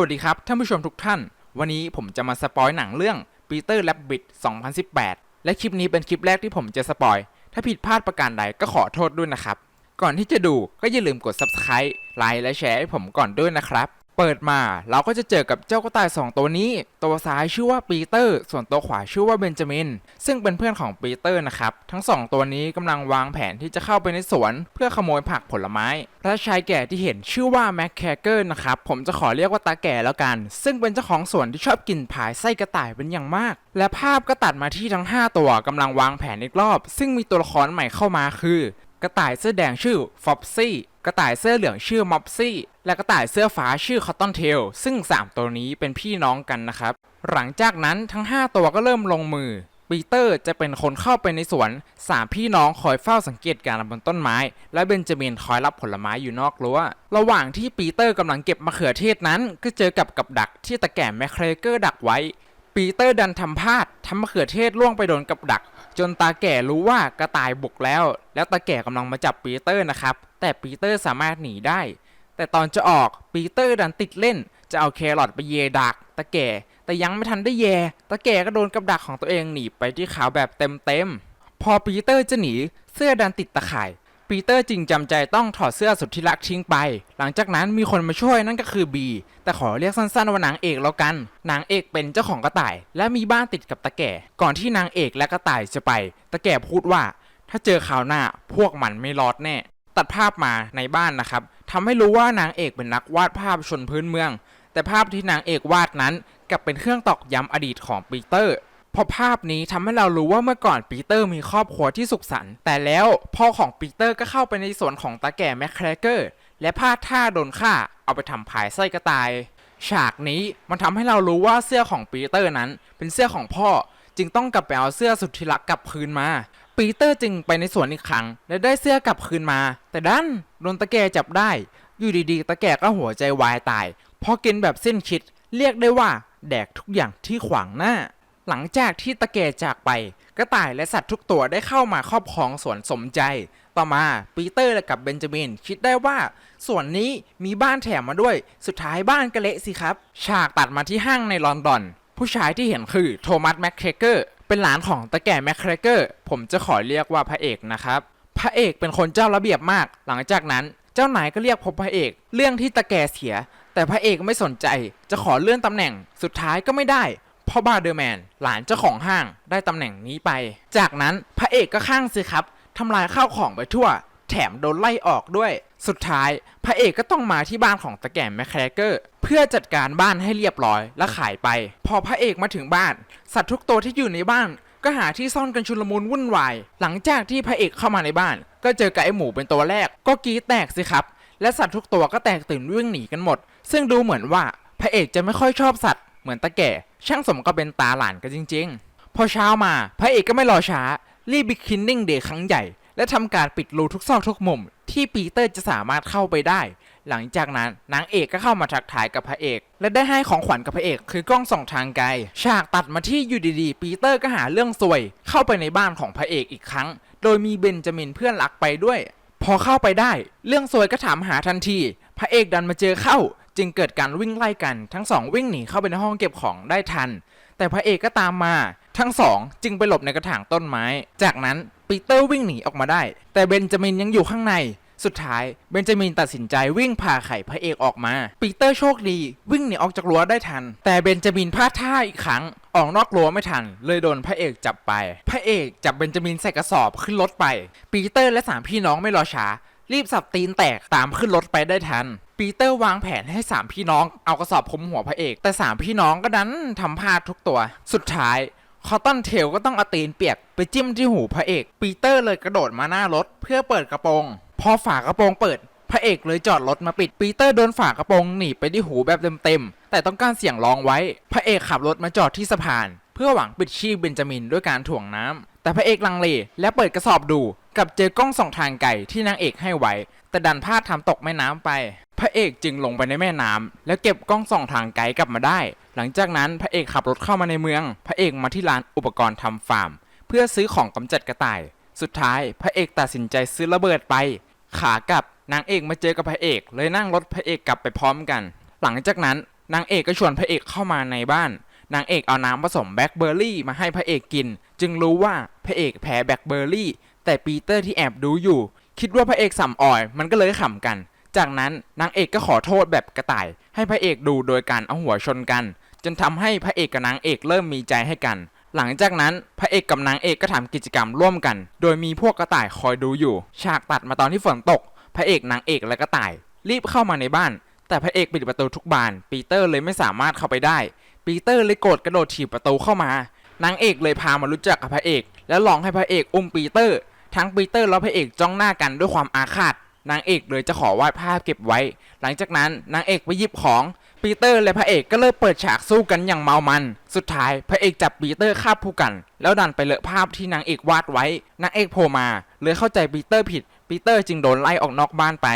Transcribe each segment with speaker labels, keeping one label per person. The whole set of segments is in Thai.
Speaker 1: วัสดีครับท่านผู้ชมทุกท่าน วันนี้ผมจะมาสปอยหนังเรื่องปีเตอร์แลบบิด2018 และคลิปนี้เป็นคลิปแรกที่ผมจะสปอย ถ้าผิดพลาดประการใดก็ขอโทษด้วยนะครับ ก่อนที่จะดูก็อย่าลืมกด Subscribe ไลค์และแชร์ให้ผมก่อนด้วยนะครับ เปิดมาเราก็จะเจอกับเจ้ากระต่าย2ตัวนี้ ตัวซ้ายชื่อว่าปีเตอร์ ส่วนตัวขวาชื่อว่าเบนจามิน ซึ่งเป็นเพื่อนของปีเตอร์นะครับ ทั้งสองตัวนี้กำลังวางแผนที่จะเข้าไปในสวน เพื่อขโมยผักผลไม้ และชายแก่ที่เห็นชื่อว่าแม็กแคเกอร์นะครับ ผมจะขอเรียกว่าตาแก่แล้วกัน ซึ่งเป็นเจ้าของสวนที่ชอบกินผายไส้กระต่ายเป็นอย่างมาก และภาพก็ตัดมาที่ทั้ง 5 ตัวกำลังวางแผนอีกรอบ ซึ่งมีตัวละครใหม่เข้ามาคือ กระต่ายเสื้อแดงชื่อฟอบซี่ กระต่ายเสื้อเหลืองชื่อม็อบซี่และกระต่ายเสื้อฟ้าชื่อคอตตอนเทลซึ่ง 3 ตัวนี้เป็นพี่น้องกันนะครับ หลังจากนั้นทั้ง 5 ตัวก็เริ่มลงมือปีเตอร์จะเป็นคนเข้าไปในสวน3พี่น้องคอยเฝ้าสังเกตการณ์บนต้นไม้ และเบนจามินคอยรับผลไม้อยู่นอกรั้ว ระหว่างที่ปีเตอร์กำลังเก็บมะเขือเทศนั้น ก็เจอกับกับดักที่ตะแก่แมคเครเกอร์ดักไว้ ปีเตอร์ดันทำพลาดทำมะเขือเทศล่วงไปโดนกับดัก จนตาแก่รู้ว่ากระต่ายบุกแล้ว แล้วตาแก่กำลังมาจับปีเตอร์นะครับ แต่ปีเตอร์สามารถหนีได้ แต่ตอนจะออกปีเตอร์ดันติดเล่น จะเอาแครอทไปเยดักตาแก่ แต่ยังไม่ทันได้แยตาแก่ก็โดนกับดักของตัวเองหนีไปที่เขาแบบเต็มๆพอปีเตอร์จะหนีเสื้อดันติดตะข่ายปีเตอร์จึงจำใจต้องถอดเสื้อสุดที่รักทิ้งไป หลังจากนั้นมีคนมาช่วยนั่นก็คือบีแต่ขอเรียกสั้นๆว่านางเอกแล้วกัน นางเอกเป็นเจ้าของกระต่าย และมีบ้านติดกับตะแก่ ก่อนที่นางเอกและกระต่ายจะไป ตะแก่พูดว่า ถ้าเจอข่าวหน้าพวกมันไม่รอดแน่ ตัดภาพมาในบ้านนะครับทำให้รู้ว่านางเอกเป็นนักวาดภาพชนพื้นเมือง แต่ภาพที่นางเอกวาดนั้นกลับเป็นเครื่องตอกย้ำอดีตของปีเตอร์พอภาพนี้ทำให้เรารู้ว่าเมื่อก่อนปีเตอร์มีครอบครัวที่สุขสันต์แต่แล้วพ่อของปีเตอร์ก็เข้าไปในสวนของตาแก่แมคแครเกอร์ และพลาดท่าโดนฆ่า เอาไปทำพายไส้กระต่าย ฉากนี้มันทำให้เรารู้ว่าเสื้อของปีเตอร์นั้น เป็นเสื้อของพ่อ จึงต้องกลับไปเอาเสื้อสุดที่รักกลับคืนมา ปีเตอร์จึงไปในสวนอีกครั้ง และได้เสื้อกลับคืนมา แต่ดันโดนตาแกจับได้ อยู่ดีๆตาแกก็หัวใจวายตายพราะกินแบบสิ้นคิด เรียกได้ว่า แดกทุกอย่างที่ขวางหน้า หลังจากที่ตะแกจากไปกระต่ายและสัตว์ทุกตัวได้เข้ามาครอบครองสวนสมใจ ต่อมาปีเตอร์และกับเบนจามินคิดได้ว่าสวนนี้มีบ้านแถมมาด้วย สุดท้ายบ้านก็เละสิครับ ฉากตัดมาที่ห้างในลอนดอน ผู้ชายที่เห็นคือโทมัสแมคเคเกอร์ เป็นหลานของตะแก่แมคแคเกอร์ผมจะขอเรียกว่าพระเอกนะครับ พระเอกเป็นคนเจ้าระเบียบมาก หลังจากนั้นเจ้านายก็เรียกพบพระเอก เรื่องที่ตะแก่เสีย แต่พระเอกไม่สนใจ จะขอเลื่อนตำแหน่ง สุดท้ายก็ไม่ได้ เพราะบาร์เดอร์แมนหลานเจ้าของห้างได้ตำแหน่งนี้ไป จากนั้นพระเอกก็ข้างสิครับทำลายข้าวของไปทั่ว แถมโดนไล่ออกด้วย สุดท้ายพระเอกก็ต้องมาที่บ้านของตะแก่แมคแครเกอร์เพื่อจัดการบ้านให้เรียบร้อยและขายไป พอพระเอกมาถึงบ้าน สัตว์ทุกตัวที่อยู่ในบ้านก็หาที่ซ่อนกันชุลมุนวุ่นวาย หลังจากที่พระเอกเข้ามาในบ้าน ก็เจอกับไอหมูเป็นตัวแรก ก็กีดแตกสิครับ และสัตว์ทุกตัวก็แตกตื่นวิ่งหนีกันหมด ซึ่งดูเหมือนว่าพระเอกจะไม่ค่อยชอบสัตว์เหมือนตะแก่ ช่างสมก็เป็นตาหลานกันจริง ๆ พอเช้ามาพระเอกก็ไม่รอช้ารีบบิ๊กคินนิ่งเดย์ครั้งใหญ่ และทำการปิดรูทุกซอกทุกมุม ที่ปีเตอร์จะสามารถเข้าไปได้ หลังจากนั้นนางเอกก็เข้ามาทักทายกับพระเอก และได้ให้ของขวัญกับพระเอก คือกล้องส่องทางไกล ฉากตัดมาที่อยู่ดีๆปีเตอร์ก็หาเรื่องซวย เข้าไปในบ้านของพระเอกอีกครั้ง โดยมีเบนจามินเพื่อนรักไปด้วย พอเข้าไปได้ เรื่องซวยก็ถามหาทันที พระเอกดันมาเจอเข้า จึงเกิดการวิ่งไล่กัน ทั้งสองวิ่งหนีเข้าไปในห้องเก็บของได้ทัน แต่พระเอกก็ตามมา ทั้งสองจึงไปหลบในกระถางต้นไม้ จากนั้น ปีเตอร์วิ่งหนีออกมาได้ แต่เบนจามินยังอยู่ข้างใน สุดท้ายเบนจามินตัดสินใจวิ่งพาไข่พระเอกออกมา ปีเตอร์โชคดีวิ่งหนีออกจากรั้วได้ทัน แต่เบนจามินพลาดท่าอีกครั้งออกนอกรั้วไม่ทัน เลยโดนพระเอกจับไป พระเอกจับเบนจามินใส่กระสอบขึ้นรถไป ปีเตอร์และสามพี่น้องไม่รอช้า รีบสับตีนแตกตามขึ้นรถไปได้ทันปีเตอร์วางแผนให้สามพี่น้องเอากระสอบคุมหัวพระเอก แต่สามพี่น้องก็ดันทำพลาดทุกตัว สุดท้าย คอตตอนเทลก็ต้องเอาตีนเปียกไปจิ้มที่หูพระเอก ปีเตอร์เลยกระโดดมาหน้ารถเพื่อเปิดกระโปรง พอฝากระโปรงเปิด พระเอกเลยจอดรถมาปิด ปีเตอร์โดนฝากระโปรงหนีไปที่หูแบบเต็มๆ แต่ต้องการเสียงร้องไว้ พระเอกขับรถมาจอดที่สะพาน เพื่อหวังปิดชีพเบนจามินด้วยการถ่วงน้ำแต่พระเอกลังเลและเปิดกระสอบดู กับเจอกล้องส่องทางไกลที่นางเอกให้ไว้ แต่ดันพลาดทำตกแม่น้ำไป พระเอกจึงลงไปในแม่น้ำแล้วเก็บกล้องส่องทางไกลกลับมาได้ หลังจากนั้นพระเอกขับรถเข้ามาในเมือง พระเอกมาที่ร้านอุปกรณ์ทำฟาร์ม เพื่อซื้อของกำจัดกระต่าย สุดท้ายพระเอกตัดสินใจซื้อระเบิดไป ขากลับนางเอกมาเจอกับพระเอก เลยนั่งรถพระเอกกลับไปพร้อมกัน หลังจากนั้นนางเอกก็ชวนพระเอกเข้ามาในบ้าน นางเอกเอาน้ำผสมแบล็คเบอร์รี่มาให้พระเอกกิน จึงรู้ว่าพระเอกแพ้แบล็คเบอร์รี่ แต่ปีเตอร์ที่แอบดูอยู่ คิดว่าพระเอกสัมออยมันก็เลยขำกัน จากนั้นนางเอกก็ขอโทษแบบกระต่าย ให้พระเอกดูโดยการเอาหัวชนกัน จนทำให้พระเอกกับนางเอกเริ่มมีใจให้กัน หลังจากนั้นพระเอกกับนางเอกก็ทำกิจกรรมร่วมกัน โดยมีพวกกระต่ายคอยดูอยู่ ฉากตัดมาตอนที่ฝนตก พระเอกนางเอกและกระต่าย รีบเข้ามาในบ้าน แต่พระเอกปิดประตูทุกบาน ปีเตอร์เลยไม่สามารถเข้าไปได้ ปีเตอร์เลยโกรธกระโดดถีบประตูเข้ามานางเอกเลยพามารู้จักกับพระเอก แล้วลองให้พระเอกอุ้มปีเตอร์ ทั้งปีเตอร์และพระเอกจ้องหน้ากันด้วยความอาฆาตนางเอกเลยจะขอวาดภาพเก็บไว้ หลังจากนั้นนางเอกไปหยิบของ ปีเตอร์และพระเอกก็เริ่มเปิดฉากสู้กันอย่างเมามัน สุดท้ายพระเอกจับปีเตอร์ฆ่าผู้กัน แล้วดันไปเลอะภาพที่นางเอกวาดไว้ นางเอกโผล่มาเลยเข้าใจปีเตอร์ผิด ปีเตอร์จึงโดนไล่ออกนอกบ้านไป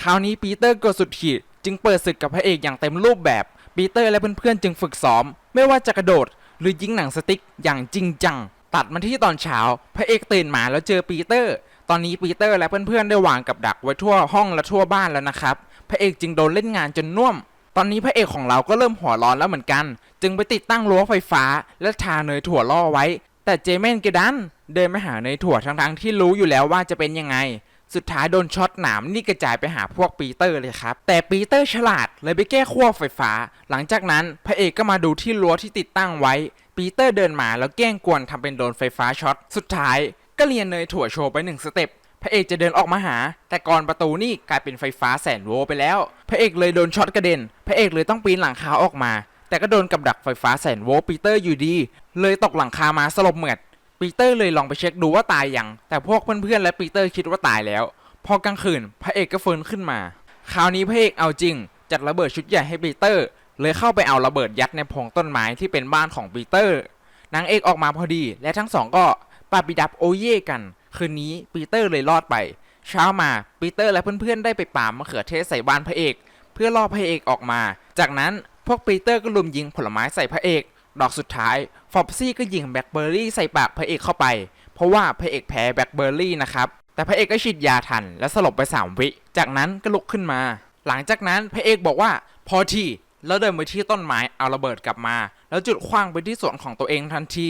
Speaker 1: คราวนี้ปีเตอร์ก็สุดขีดจึงเปิดศึกกับพระเอกอย่างเต็มรูปแบบ ปีเตอร์และเพื่อนๆจึงฝึกซ้อม ไม่ว่าจะกระโดด หรือยิงหนังสติ๊กอย่างจริงจัง ตัดมาที่ตอนเช้า พระเอกตื่นมาแล้วเจอปีเตอร์ ตอนนี้ปีเตอร์และเพื่อนๆได้วางกับดักไว้ทั่วห้องและทั่วบ้านแล้วนะครับ พระเอกจึงโดนเล่นงานจนน่วม ตอนนี้พระเอกของเราก็เริ่มหัวร้อนแล้วเหมือนกัน จึงไปติดตั้งรั้วไฟฟ้า และทาเนยถั่วล่อไว้ แต่เจเมนกดันเดินไปหาเนยถั่วทั้งๆที่รู้อยู่แล้วว่าจะเป็นยังไง สุดท้ายโดนช็อตหนามนี่กระจายไปหาพวกปีเตอร์เลยครับ แต่ปีเตอร์ฉลาดเลยไปแก้ขั้วไฟฟ้า หลังจากนั้นพระเอกก็มาดูที่รั้วที่ติดตั้งไว้ ปีเตอร์เดินมาแล้วแกล้งกวนทำเป็นโดนไฟฟ้าช็อต สุดท้ายก็เรียนเนยถั่วโชว์ไปหนึ่งสเต็ป พระเอกจะเดินออกมาหา แต่ก่อนประตูนี่กลายเป็นไฟฟ้าแสนโวไปแล้ว พระเอกเลยโดนช็อตกระเด็น พระเอกเลยต้องปีนหลังคาออกมา แต่ก็โดนกับดักไฟฟ้าแสนโวปีเตอร์อยู่ดี เลยตกหลังคามาสลบเหมือดปีเตอร์เลยลองไปเช็คดูว่าตายยัง แต่พวกเพื่อนๆและปีเตอร์คิดว่าตายแล้ว พอกลางคืน พระเอกก็ฟื้นขึ้นมา คราวนี้พระเอกเอาจริง จัดระเบิดชุดใหญ่ให้ปีเตอร์ เลยเข้าไปเอาระเบิดยัดในพงต้นไม้ที่เป็นบ้านของปีเตอร์นางเอกออกมาพอดี และทั้งสองก็ปาปิดับโอเย่กัน คืนนี้ปีเตอร์เลยรอดไป เช้ามาปีเตอร์และเพื่อนๆได้ไปปามมะเขือเทศใส่บ้านพระเอก เพื่อล่อพระเอกออกมา จากนั้นพวกปีเตอร์ก็ลุมยิงผลไม้ใส่พระเอก ดอกสุดท้ายฟอบซี่ก็ยิงแบล็คเบอร์รี่ใส่ปากพระเอกเข้าไป เพราะว่าพระเอกแพ้แบล็คเบอร์รี่นะครับแต่พระเอกก็ฉีดยาทันและสลบไป3วิจากนั้นก็ลุกขึ้นมา หลังจากนั้นพระเอกบอกว่าพอที แล้วเดินไปที่ต้นไม้เอาระเบิดกลับมา แล้วจุดขว้างไปที่สวนของตัวเองทันที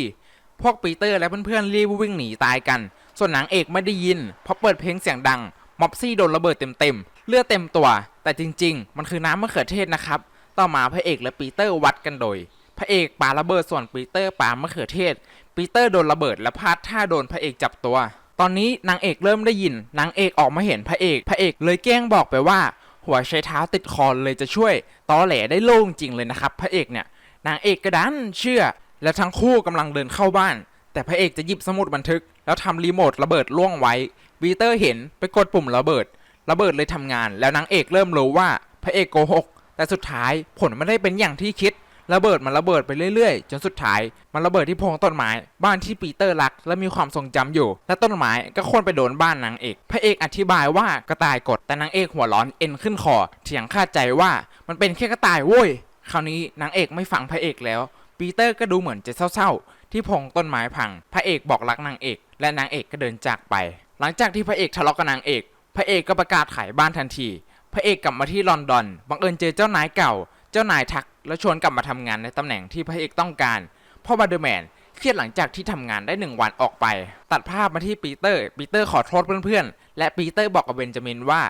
Speaker 1: พวกปีเตอร์และเพื่อนๆรีบวิ่งหนีตายกัน ส่วนนางเอกไม่ได้ยินเพราะเปิดเพลงเสียงดังม็อบซี่โดนระเบิดเต็มๆเลือดเต็มตัว แต่จริง ๆ มันคือน้ำมะเขือเทศนะครับ ต่อมาพระเอกและปีเตอร์วัดกันโดย พระเอกปาระเบิดส่วนปีเตอร์ปามะเขือเทศ ปีเตอร์โดนระเบิดและพลาดท่าโดนพระเอกจับตัว ตอนนี้นางเอกเริ่มได้ยินนางเอกออกมาเห็นพระเอก พระเอกเลยแกล้งบอกไปว่า หัวใช้เท้าติดคอเลยจะช่วยตอแหลได้โล่งจริงเลยนะครับ พระเอกเนี่ยนางเอกกระดันเชื่อ และทั้งคู่กำลังเดินเข้าบ้าน แต่พระเอกจะหยิบสมุดบันทึก แล้วทำรีโมทระเบิดล่วงไว้วีเตอร์เห็นไปกดปุ่มระเบิด ระเบิดเลยทำงาน แล้วนางเอกเริ่มรู้ว่าพระเอกโกหกแต่สุดท้ายผลไม่ได้เป็นอย่างที่คิด ระเบิดมันระเบิดไปเรื่อยๆ จนสุดท้าย มันระเบิดที่พงต้นไม้บ้านที่ปีเตอร์รัก และมีความทรงจำอยู่ และต้นไม้ก็โค่นไปโดนบ้านนางเอกพระเอกอธิบายว่ากระต่ายกดแต่นางเอกหัวร้อนเอ็นขึ้นคอเถียงคาดใจว่ามันเป็นแค่กระต่ายโว้ยคราวนี้นางเอกไม่ฟังพระเอกแล้ว ปีเตอร์ก็ดูเหมือนจะเศร้าๆ ที่พงต้นไม้พัง พระเอกบอกรักนางเอก และนางเอกก็เดินจากไป หลังจากที่พระเอกทะเลาะกับนางเอก พระเอกก็ประกาศขายบ้านทันที พระเอกกลับมาที่ลอนดอน บังเอิญเจอเจ้านายเก่า เจ้านายทักแล้วชวนกลับมาทำงานในตำแหน่งที่พระเอกต้องการพ่อบัตเดอร์แมนเครียดหลังจากที่ทำงานได้หนึ่งวันออกไป ตัดภาพมาที่ปีเตอร์ ปีเตอร์ขอโทษเพื่อนๆ และปีเตอร์บอกกับเบนจามินว่า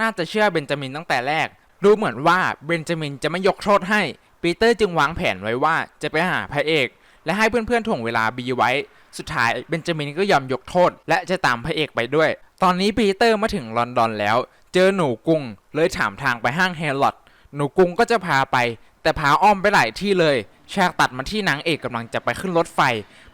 Speaker 1: น่าจะเชื่อเบนจามินตั้งแต่แรก ดูเหมือนว่าเบนจามินจะไม่ยกโทษให้ ปีเตอร์จึงวางแผนไว้ว่าจะไปหาพระเอก และให้เพื่อนๆถ่วงเวลาบีไว้ สุดท้ายเบนจามินก็ยอมยกโทษ และจะตามพระเอกไปด้วย ตอนนี้ปีเตอร์มาถึงลอนดอนแล้ว เจอหนูกุงเลยถามทางไปห้างเฮลลอด หนูกุ้งก็จะพาไป แต่พาอ้อมไปหลายที่เลยฉากตัดมาที่นางเอกกำลังจะไปขึ้นรถไฟ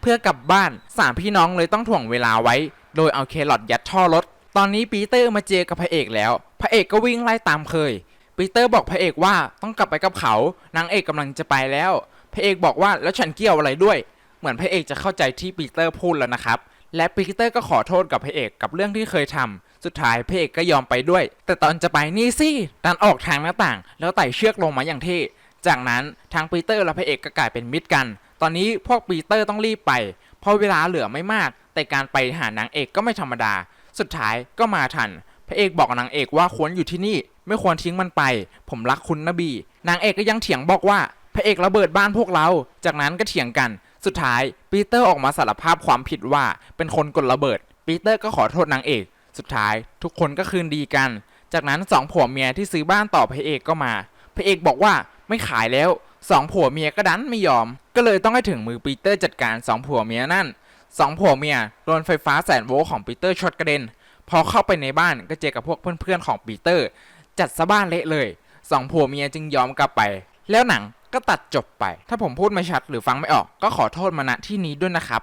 Speaker 1: เพื่อกลับบ้านสามพี่น้องเลยต้องถ่วงเวลาไว้ โดยเอาเคลอดยัดท่อรถ ตอนนี้ปีเตอร์มาเจอกับพระเอกแล้ว พระเอกก็วิ่งไล่ตามเคย ปีเตอร์บอกพระเอกว่าต้องกลับไปกับเขา นางเอกกำลังจะไปแล้ว พระเอกบอกว่าแล้วฉันเกี่ยวอะไรด้วย เหมือนพระเอกจะเข้าใจที่ปีเตอร์พูดแล้วนะครับ และปีเตอร์ก็ขอโทษกับพระเอกกับเรื่องที่เคยทำ สุดท้ายพระเอกก็ยอมไปด้วย แต่ตอนจะไปนี่สิดันออกทางหน้าต่าง แล้วไต่เชือกลงมาอย่างเท่จากนั้นทางปีเตอร์และพระเอกก็กลายเป็นมิตรกัน ตอนนี้พวกปีเตอร์ต้องรีบไปเพราะเวลาเหลือไม่มาก แต่การไปหานางเอกก็ไม่ธรรมดา สุดท้ายก็มาทัน พระเอกบอกกับนางเอกว่าควรอยู่ที่นี่ ไม่ควรทิ้งมันไป ผมรักคุณนะบี นางเอกก็ยังเถียงบอกว่า พระเอกระเบิดบ้านพวกเรา จากนั้นก็เถียงกัน สุดท้ายปีเตอร์ออกมาสารภาพความผิดว่าเป็นคนกดระเบิด ปีเตอร์ก็ขอโทษนางเอก สุดท้ายทุกคนก็คืนดีกัน จากนั้นสองผัวเมียที่ซื้อบ้านต่อพระเอกก็มา พระเอกบอกว่าไม่ขายแล้วสองผัวเมียก็ดันไม่ยอม ก็เลยต้องให้ถึงมือปีเตอร์จัดการสองผัวเมียนั่นสองผัวเมียโดนไฟฟ้าแสนโวลต์ของปีเตอร์ช็อตกระเด็น พอเข้าไปในบ้านก็เจอกับพวกเพื่อนๆของปีเตอร์ จัดซะบ้านเละเลยสองผัวเมียจึงยอมกลับไป แล้วหนังก็ตัดจบไป ถ้าผมพูดไม่ชัดหรือฟังไม่ออกก็ขอโทษมาณที่นี้ด้วยนะครับ